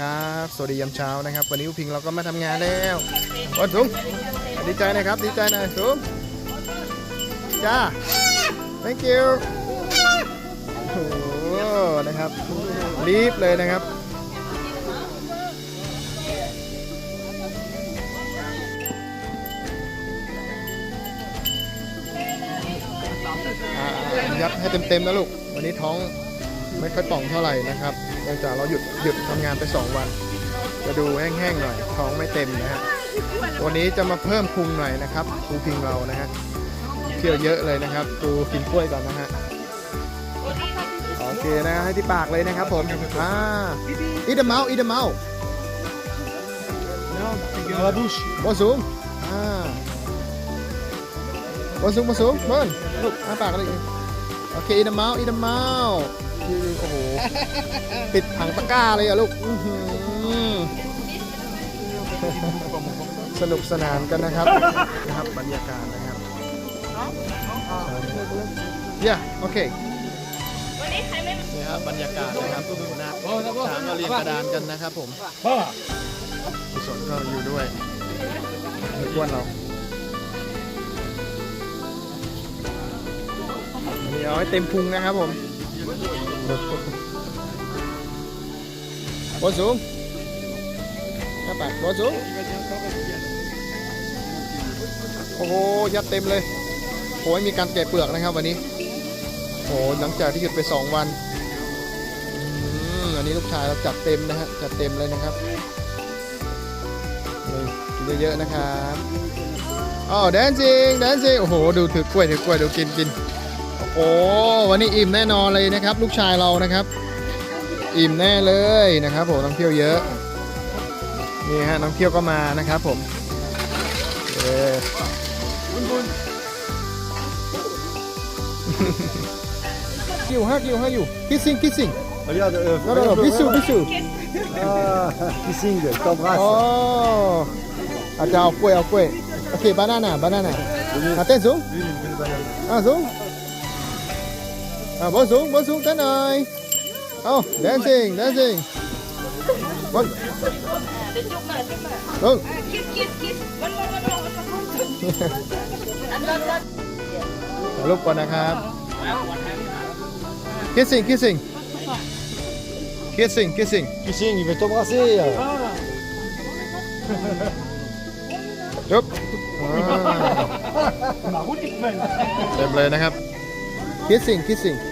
ครับ สวัสดียามเช้านะครับ วันนี้พิงเราก็มาทำงานแล้ววันสูงดีใจนะครับ ดีใจหนะสูงจ้า thank you โอ้นะครับรีบเลยนะครับยัดให้เต็มๆนะลูก วันนี้ท้อง ไม่ค่อยป่องเท่าไหร่นะครับเนื่องจากเราหยุดหยุดทำงานไป 2 วัน จะดูแห้งๆหน่อยท้องไม่เต็มนะฮะวันนี้จะมาเพิ่มพุงหน่อยนะครับปูพิงเรานะฮะเที่ยวเยอะเลยนะครับปูกินกล้วยก่อนนะฮะโอเคนะให้ที่ปากเลยนะครับผมอ่าอีเดเมาอีเดเมา Dans la bouche. บนสูงอ่าบนสูงบนสูงบนลูกอ้าปากเลย โอเคอีเดเมาอีเดเมาโอ้โหปิดถังตะกร้าเลยอะลูกอื้อหือสนุกสนานกันนะครับนะครับบรรยากาศนะครับเย่โอเควันนี้ใครไม่นี่ครับบรรยากาศนะครับนะช้างก็เรียงกระดานกันนะครับผม Ah, กุศลก็อยู่ด้วยไม่กวนเรา เอาให้เต็มพุงนะครับผมบนสูงกระปากบนสูง โอ้โห ยัดเต็มเลยโอ้ยมีการแกะเปลือกนะครับวันนี้ โอ้หลังจากที่หยุดไปสองวันอันนี้ลูกชายเราจัดเต็มนะฮะ จัดเต็มเลยนะครับกินเยอะๆนะครับอ๋อแดนซิงแดนซิงโอ้โห ดูถือกล้วยถือกล้วย ดูกินกิน โอ้โหวันนี้อิ่มแน่นอนเลยนะครับ ลูกชายเรานะครับ อิ่มแน่เลยนะครับผมน้องเที่ยวเยอะนี่ฮะน้องเที่ยวก็มานะครับผมเออกิ้วฮะกิ้วฮะอยู่คิสซิงคิสซิง regarde, euh, โนโนโนบิสูบิสู Ah, kissing, je t'embrasse. อ๋ออาจจะเอากล้ว ยเอากล้วยโอเคบานาน่าบานาน่าอะเต้นสูง Lui, il me fait le banane. อะสูงอะบนสูงบนสูงเต้นหน่อยเอา dancing dancing บนเดี๋ยวจุ๊บหน่อยจุ๊บหน่อยลงคิดคิดคิดวันวันวันวันวันวันอันนั้นนั้นถ่ายรูปก่อนนะครับ kissing kissing kissing kissing Kissing, il veut t'embrasser. จุ๊บอ่า Ma route, il te mène. เต็มเลยนะครับ kissing kissing Oh, il t'aime, qu'est-ce โอ้ que เต้นสูง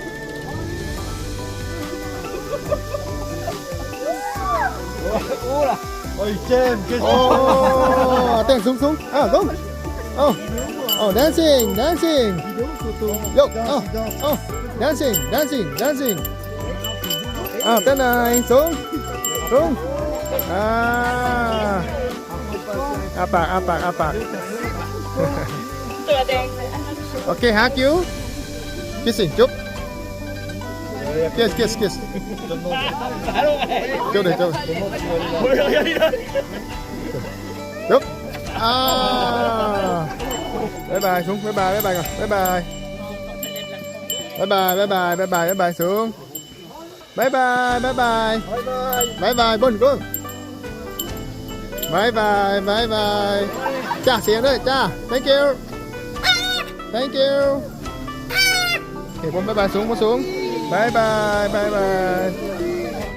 สูงอะลงเอาเอา dancing dancing ยกเอาเอา dancing dancing dancing อ้าวเต้นหน่อยสูงสูงอ่าอาปากอาปากอาปากตัวแดงโอเคฮักยู kissing จุ๊ Kes kes kes. Chỗ này chỗ. Giúp. À. Bye bye xuống, bye bye bye bye rồi. Bye bye. Bye bye bye bye bye bye bye bye xuống. Bye bye bye bye. Bye bye bên cương. Bye bye bye bye. Cha xiên đấy cha. Thank you. Thank you. Thì con bye bye xuống con xuống. ายบา